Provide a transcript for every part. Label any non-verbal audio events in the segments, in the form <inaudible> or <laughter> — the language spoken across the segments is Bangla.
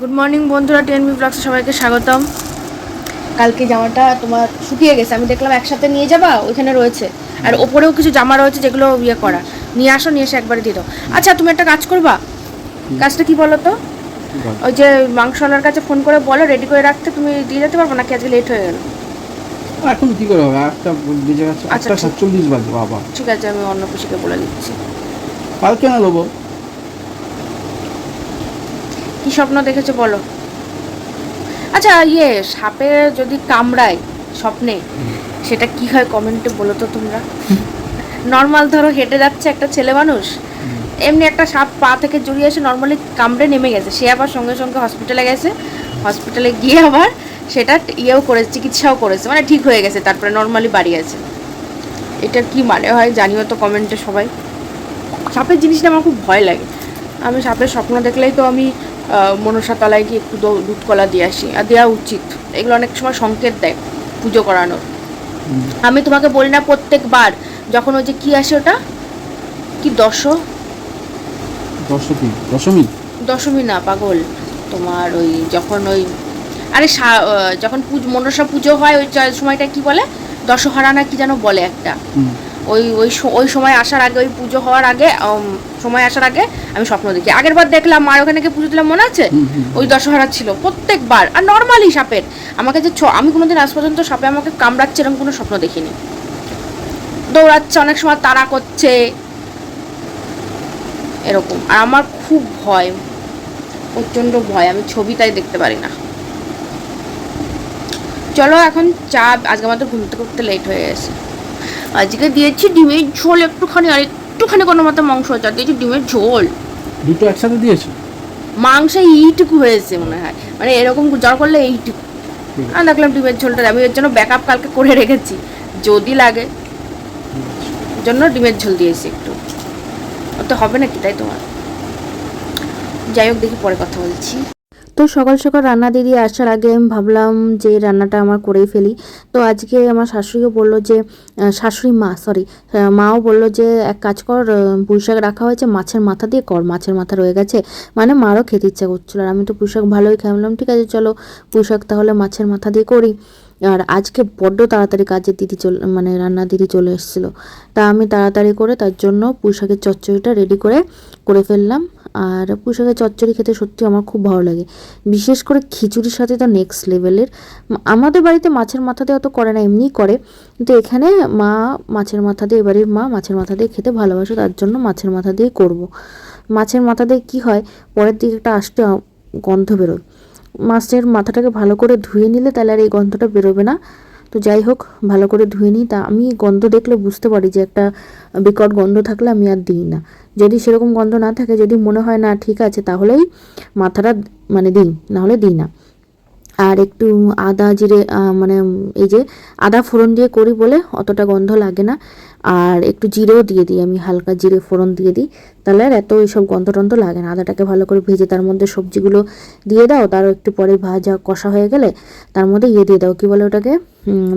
গুড মর্নিং বন্ধুরা টেনবি ব্লগসে সবাইকে স্বাগতম। কালকে জামাটা তোমার শুকিয়ে গেছে আমি দেখলাম একসাথে নিয়ে যাবা ওইখানে রয়েছে। আর ওপরেও কিছু জামা রয়েছে যেগুলো ইয়ে করা। নিয়ে আসো নিয়ে এসে একবারে দিয়ে দাও। আচ্ছা তুমি একটা কাজ করবা? কাজটা কি বলো তো? ওই যে মাংসওয়ালার কাছে ফোন করে বলো রেডি করে রাখতে তুমি দিয়ে যেতে পারব নাকি আজকে লেট হয়ে গেল? এখন কি করে হবে? একটা বেজে গেছে আচ্ছা। সাতচল্লিশ বাজে বাবা। ঠিক আছে আমি অন্য কিছুকে বলে দিচ্ছি। কালকে না দেবো কি স্বপ্ন দেখেছ বলো? আচ্ছা ইয়ে সাপে যদি কামড়ায় স্বপ্নে, সেটা কি হয় কমেন্টে বলো তো তোমরা? নর্মাল ধরো হেঁটে যাচ্ছে একটা ছেলে মানুষ, এমনি একটা সাপ পা থেকে জড়িয়ে এসে নর্মালি কামড়ে নেমে গেছে। সে আবার সঙ্গে সঙ্গে হসপিটালে গেছে। হসপিটালে গিয়ে আবার সেটা ইয়েও করে চিকিৎসাও করেছে। মানে ঠিক হয়ে গেছে, তারপরে নর্মালি বাড়ি আছে। এটা কি মানে হয় জানিও তো কমেন্টে সবাই। সাপের জিনিসটা আমার খুব ভয় লাগে। আমি সাপের স্বপ্ন দেখলেই তো আমি মনসা তলায় গিয়ে একটু দুধ কলা দিয়ে আসি। আর দেওয়া উচিত। এগুলো অনেক সময় সংকেত দেয় পুজো করানোর। আমি তোমাকে বলি না প্রত্যেকবার যখন ওই যে কি আসে ওটা? কি দশ? দশমী দশমী? দশমী না পাগল। তোমার ওই যখন ওই আরে যখন পুজো মনসা পুজো হয় ওই সময়টা কি বলে? দশহরা না কি যেন বলে একটা। ওই ওই ওই সময় আসার আগে ওই পুজো হওয়ার আগে সময় আসার আগে আমি স্বপ্ন দেখি। আগের বার দেখলাম মার ওখানে গিয়ে পুজো দিলাম মনে আছে। ওই দশহরা ছিল প্রত্যেকবার। আর নর্মালি সাপের। আমাকে যে আমি কোনোদিন আজ পর্যন্ত সাপে আমাকে কামড়াচ্ছে এরকম কোনো স্বপ্ন দেখিনি। দৌড়াচ্ছে অনেক সময় তাড়া করছে এরকম। আর আমার খুব ভয় প্রচণ্ড ভয় আমি ছবি তাই দেখতে পারি না। চলো এখন চা আজকে আমাদের ঘুম থেকে উঠতে লেট হয়ে গেছে। আজকে দিয়েছি ডিমের ঝোল একটুখানি আর একটুখানি কোনো মতো মাংস আছে আর দিয়েছি ডিমের ঝোল। দুটো একসাথে দিয়েছি? মাংসে এইটুকু হয়েছে মনে হয়। মানে এরকম জ্বর করলে এইটুকু আমি দেখলাম ডিমের ঝোলটা আমি এর জন্য ব্যাকআপ কালকে করে রেখেছি। যদি লাগে। জন্য ডিমের ঝোল দিয়েছি একটু। ও তো হবে নাকি তাই তোমার? যাই হোক দেখি পরে কথা বলছি। তো সকাল সকাল রান্না দিদি আসার আগে আমি ভাবলাম যে রান্নাটা আমার করেই ফেলি। তো আজকে আমার শাশুড়িও বলল যে শাশুড়ি মা সরি মাও বলল যে এক কাজ কর আহ, পুঁই শাক রাখা হয়েছে মাছের মাথা দিয়ে কর মাছের মাথা রয়ে গেছে। মানে মারও খেতে ইচ্ছা করছিল আর আমি তো পুঁই শাক ভালোই খাই। বললাম ঠিক আছে চলো পুঁই শাক তাহলে মাছের মাথা দিয়ে করি। আর আজকে বড্ড তাড়াতাড়ি কাজের দিদি চলে মানে রান্না দিদি চলে এসেছিল। তা আমি তাড়াতাড়ি করে তার জন্য পুঁই শাকের চচ্চড়িটা রেডি করে করে ফেললাম। আর পুঁই শাকের চচ্চড়ি খেতে সত্যি আমার খুব ভালো লাগে। বিশেষ করে খিচুড়ির সাথে তো নেক্সট লেভেলের আমাদের বাড়িতে মাছের মাথা দিয়ে অত করে না, এমনিই করে। কিন্তু এখানে মা মাছের মাথা দিয়ে এবারের মা মাছের মাথা দিয়ে খেতে ভালোবাসে, তার জন্য মাছের মাথা দিয়ে করব। মাছের মাথা দিয়ে কী হয়, পরের দিকে একটা আসতে গন্ধ বেরোয়। মাছের মাথাটাকে ভালো করে ধুয়ে নিলে তাহলে আর এই গন্ধটা বেরোবে না। তো যাই হোক, ভালো করে ধুয়ে নিই। তা আমি গন্ধ দেখলে বুঝতে পারি যে একটা বিকট গন্ধ থাকলে আমি আর দিই না। যদি সেরকম গন্ধ না থাকে, যদি মনে হয় না ঠিক আছে, তাহলেই মাথাটা মানে দিই, নাহলে দিই না। আর একটু আদা জিরে মানে এই যে আদা ফোড়ন দিয়ে করি বলে অতটা গন্ধ লাগে না। আর একটু জিরেও দিয়ে দিই আমি, হালকা জিরে ফোড়ন দিয়ে দিই। তাহলে আর এত এইসব গন্ধ টন্ধ লাগে না। আদাটাকে ভালো করে ভেজে তার মধ্যে সবজিগুলো দিয়ে দাও। তার একটু পরে ভাজা কষা হয়ে গেলে তার মধ্যে ইয়ে দিয়ে দাও। কি বলে ওটাকে?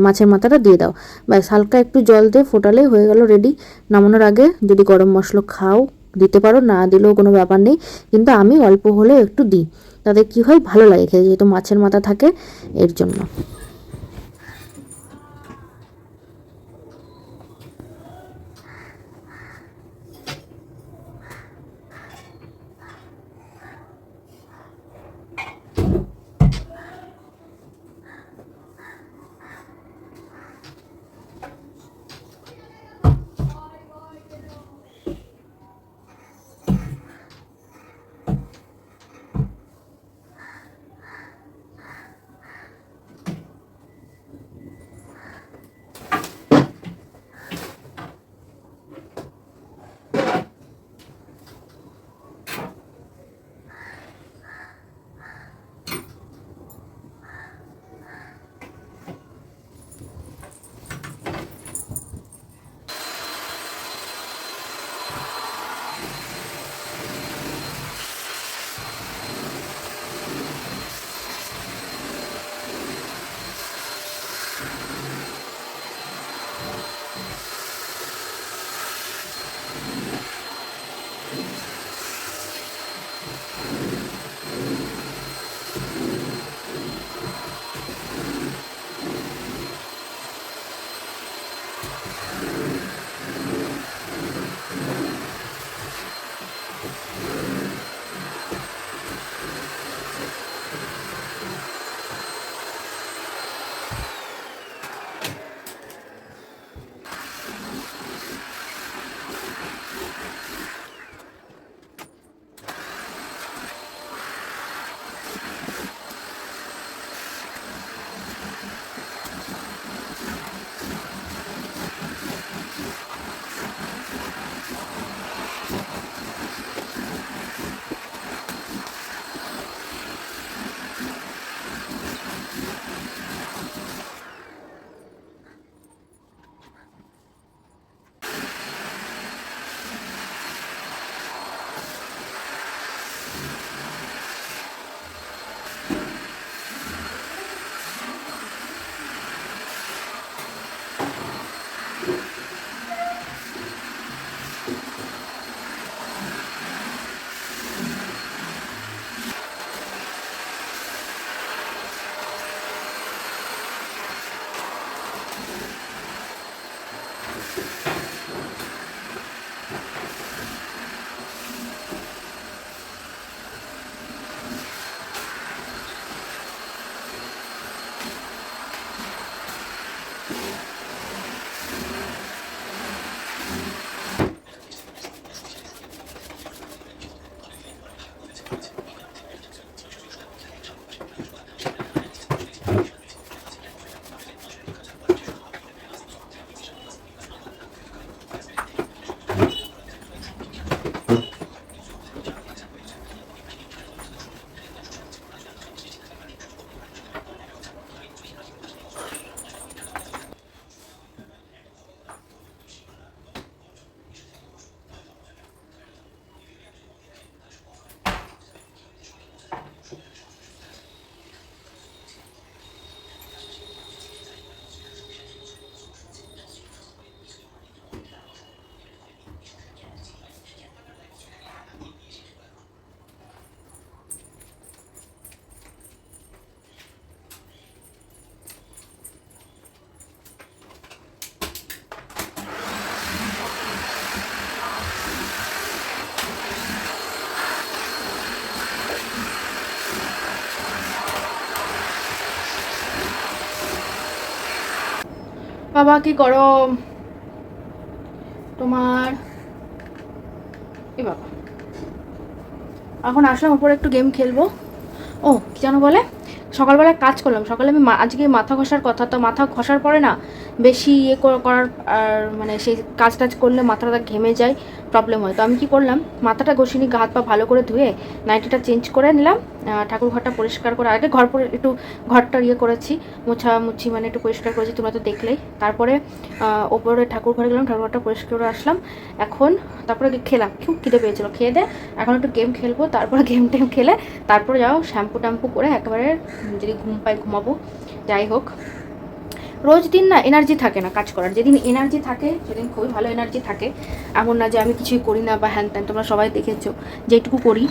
মাছের মাথাটা দিয়ে দাও। ব্যাস, হালকা একটু জল দিয়ে ফোটালেই হয়ে গেল রেডি নামানোর আগে যদি গরম মশলা খাও, দিতে পারো, না দিলেও কোনো ব্যাপার নেই। কিন্তু আমি অল্প হলেও একটু দিই। তাতে কি হয়? ভালো লাগে খেতে যেহেতু মাছের মাথা থাকে এর জন্য। বাবা কি গরম। তোমার এ বাবা। এখন আসলাম উপরে একটু গেম খেলব। ও, কি যেন বলে? সকালবেলা কাজ করলাম। সকালে আমি আজকে মাথা ঘষার কথা। তো মাথা ঘষার পরে না বেশি ইয়ে করার, আর মানে সেই কাজ টাজ করলে মাথাটা ঘেমে যায় প্রবলেম হয়। তো আমি কি করলাম, মাথাটা ঘষিনি গা হাত পা ভালো করে ধুয়ে নাইটিটা চেঞ্জ করে নিলাম ঠাকুর ঘরটা পরিষ্কার করে, আগে ঘর পরে, একটু ঘরটা ইয়ে করেছি, মোছা মুছি মানে একটু পরিষ্কার করেছি, তোমরা তো দেখলেই। তারপরে ওপরে ঠাকুর ঘরে গেলাম, ঠাকুর ঘরটা পরিষ্কার করে আসলাম। এখন তারপরে খেলাম, খুব খিদে পেয়েছিল। খেয়ে দে, এখন একটু গেম খেলব, তারপরে <laughs> গেম টেম খেলে, তারপরে যাও শ্যাম্পু ট্যাম্পু করে একেবারে যদি ঘুম পাই ঘুমাবো, যাই হোক। রোজ দিন না এনার্জি থাকে না কাজ করার। যেদিন এনার্জি থাকে, সেদিন খুবই ভালো এনার্জি থাকে। এমন না যে আমি কিছুই করি না বা হ্যান ত্যান, তোমরা সবাই দেখেছ, যেটুকু করি।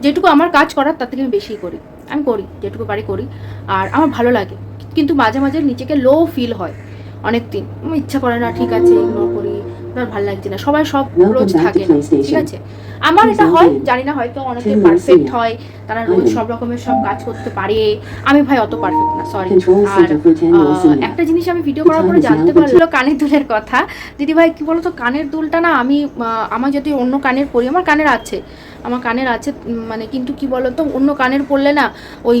যেটুকু আমার কাজ করার, তার থেকে আমি বেশি করি। আমি করি, যেটুকু পারি করি। আর আমার ভালো লাগে। কিন্তু মাঝে মাঝে নিজেকে লো ফিল হয় অনেক দিন ইচ্ছা করে না, ঠিক আছে ইগনোর আমার ভালো লাগছে না। সবাই সব রোজ থাকে না ঠিক আছে? আমার এটা হয় জানি না হয়তো অনেকে পারফেক্ট হয় তারা রোজ সব রকমের সব কাজ করতে পারে। আমি ভাই অত পারফেক্ট না সরি আর center for 10 minutes ah, in. একটা জিনিস আমি ভিডিও করার পরে জানতে পারল কানের দুলের কথা। দিদি ভাই কি বলতো কানের দুলটা না আমি আমার যদি অন্য কানের পরি আমার কানের আছে। আমার কানের আছে মানে কিন্তু কি বলতো অন্য কানের পরলে না ওই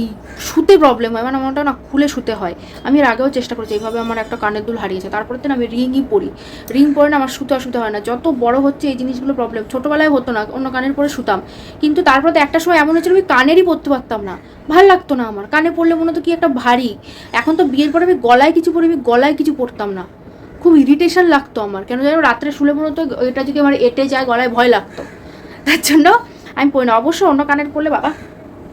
শুতে প্রবলেম হয় মানে আমারটা না খুলে শুতে হয়। আমি এর আগেও চেষ্টা করেছি এইভাবে আমার একটা কানের দুল হারিয়েছে। তারপরে তো আমি রিংই পরি। রিং পরে না আমার শুতে অসুবিধা হয় না। যত বড় হচ্ছে এই জিনিসগুলো প্রবলেম ছোটোবেলায় হতো না, অন্য কানের পরে শুতাম। কিন্তু তারপরে তো একটা সময় এমন হয়েছিল, আমি কানেরই পরতে পারতাম না। ভালো লাগতো না আমার। কানে পড়লে মনে হতো কি একটা ভারী। এখন তো বিয়ের পরে আমি গলায় কিছু পরে, আমি গলায় কিছু পরতাম না। খুব ইরিটেশন লাগতো আমার। কেন জানো রাত্রে শুলে মনে হতো এটা যদি আমার এটে যায়, গলায় ভয় লাগতো। তার জন্য আমি পড়ি না। অবশ্যই অন্য কানের পড়লে বাবা,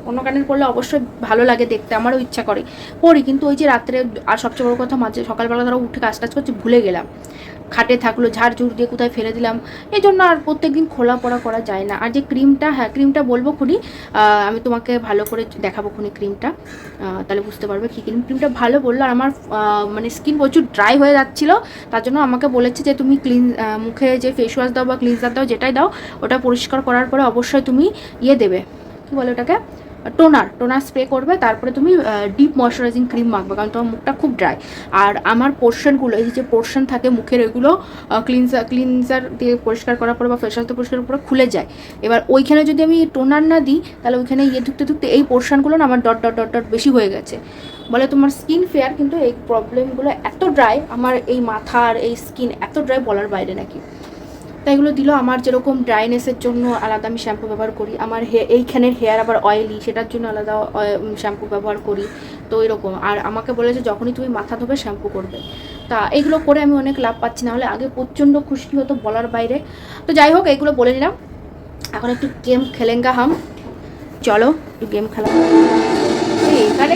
অন্য কানের পরলে অবশ্যই ভালো লাগে দেখতে। আমারও ইচ্ছা করে। পড়ি কিন্তু ওই যে রাত্রে, আর সবচেয়ে বড় কথা, মাঝে সকালবেলা ধরো উঠে কাজ টাজ করছি, ভুলে গেলাম। খাটে থাকল, ঝাড় ঝুড় দিয়ে কোথায় ফেলে দিলাম। এই জন্য আর প্রত্যেক দিন খোলা পড়া করা যায় না। আর যে ক্রিমটা হ্যাঁ ক্রিমটা বলব খুনি আমি তোমাকে ভালো করে দেখাবো খুনি ক্রিমটা। তাহলে বুঝতে পারবে কী ক্রিম। ক্রিমটা ভালো বলল, আর আমার মানে স্কিন প্রচুর ড্রাই হয়ে যাচ্ছিল। তার জন্য আমাকে বলেছে যে তুমি ক্লিন মুখে যে ফেস ওয়াশ দাও বা ক্লিনজার দাও, যেটাই দাও, ওটা পরিষ্কার করার পরে অবশ্যই তুমি ইয়ে দেবে। কী বলে ওটাকে? টোনার টোনার স্প্রে করবে, তারপরে তুমি ডিপ ময়শ্চারাইজিং ক্রিম মাখবে, কারণ তোমার মুখটা খুব ড্রাই আর আমার পোর্শনগুলো এই যে পোর্শন থাকে মুখের, এগুলো ক্লিনজার ক্লিনজার দিয়ে পরিষ্কার করার পরে বা ফেশাল দিয়ে পরিষ্কার পরে খুলে যায়। এবার ওইখানে যদি আমি টোনার না দিই, তাহলে ওইখানে ইয়ে ঢুকতে ঢুকতে এই পোর্শনগুলো না আমার ডট ডট ডট ডট বেশি হয়ে গেছে। বলে তোমার স্কিন ফেয়ার কিন্তু এই প্রবলেমগুলো এত ড্রাই আমার এই মাথার, এই স্কিন এত ড্রাই বলার বাইরে নাকি? তাই এগুলো দিল। আমার যেরকম ড্রাইনেসের জন্য আলাদা আমি শ্যাম্পু ব্যবহার করি। আমার হে এইখানের হেয়ার আবার অয়েলি সেটার জন্য আলাদা শ্যাম্পু ব্যবহার করি। তো এরকম। আর আমাকে বলেছে, যখনই তুমি মাথা ধোবে শ্যাম্পু করবে। তা এগুলো করে আমি অনেক লাভ পাচ্ছি। না হলে আগে প্রচণ্ড খুশকি হতো বলার বাইরে। তো যাই হোক এইগুলো বলে নিলাম এখন একটু গেম খেলেঙ্গা হাম। চলো, একটু গেম খেলা। এখানে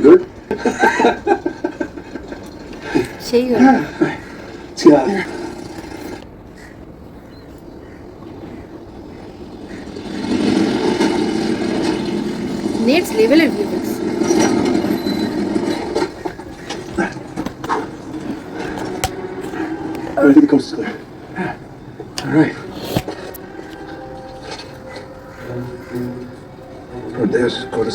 good? Zeker. Ja. ja. Next level of humans. I think ah, it comes together. All right. Por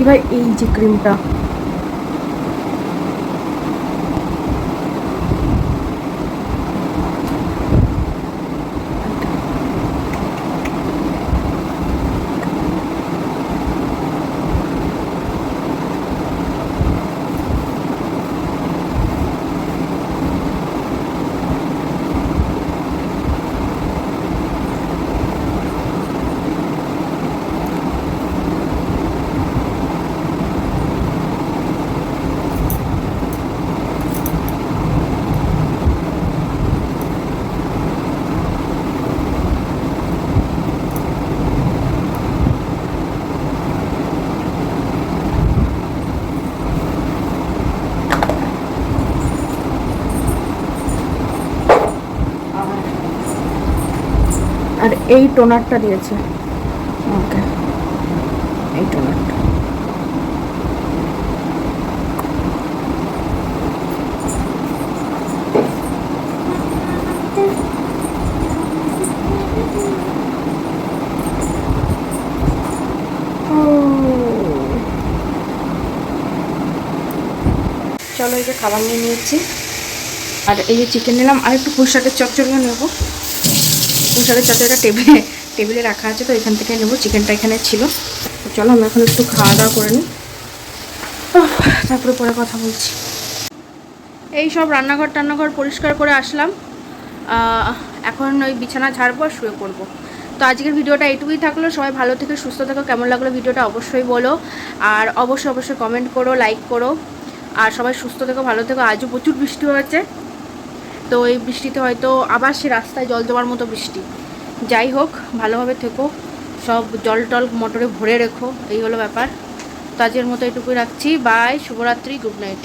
দিদিভাই এই যে ক্রিমটা আর এই টোনারটা দিয়েছে। ওকে। এই টোনারটা। চলো এই যে খাবার নিয়ে নিয়েছি। আর এই যে চিকেন নিলাম, আর একটু পুঁই শাকের চচ্চড়িও নেব। পুঁই শাকের চচ্চড়িটা টেবিলে টেবিলে রাখা আছে, তো এখান থেকে নেব। চিকেনটা এখানে ছিল। চলো আমি এখন একটু খাওয়া দাওয়া করে নিই। তারপরে পরে কথা বলছি। এই সব রান্নাঘর টান্নাঘর পরিষ্কার করে আসলাম। এখন ওই বিছানা ঝাড়বো আর শুয়ে পড়ব। তো আজকের ভিডিওটা এইটুকুই থাকল। সবাই ভালো থেকে, সুস্থ থাকো। কেমন লাগল ভিডিওটা অবশ্যই বলো। আর অবশ্যই অবশ্যই কমেন্ট করো লাইক করো। আর সবাই সুস্থ থেকো, ভালো থেকো। আজও প্রচুর বৃষ্টি হয়েছে। তো এই বৃষ্টিতে হয়তো আবার সে রাস্তায় জল দেওয়ার মতো বৃষ্টি। যাই হোক, ভালোভাবে থেকো। সব জল টল মোটরে ভরে রেখো, এই হলো ব্যাপার। তো আজকের মতো এটুকুই রাখছি। বাই, শুভরাত্রি, গুড নাইট।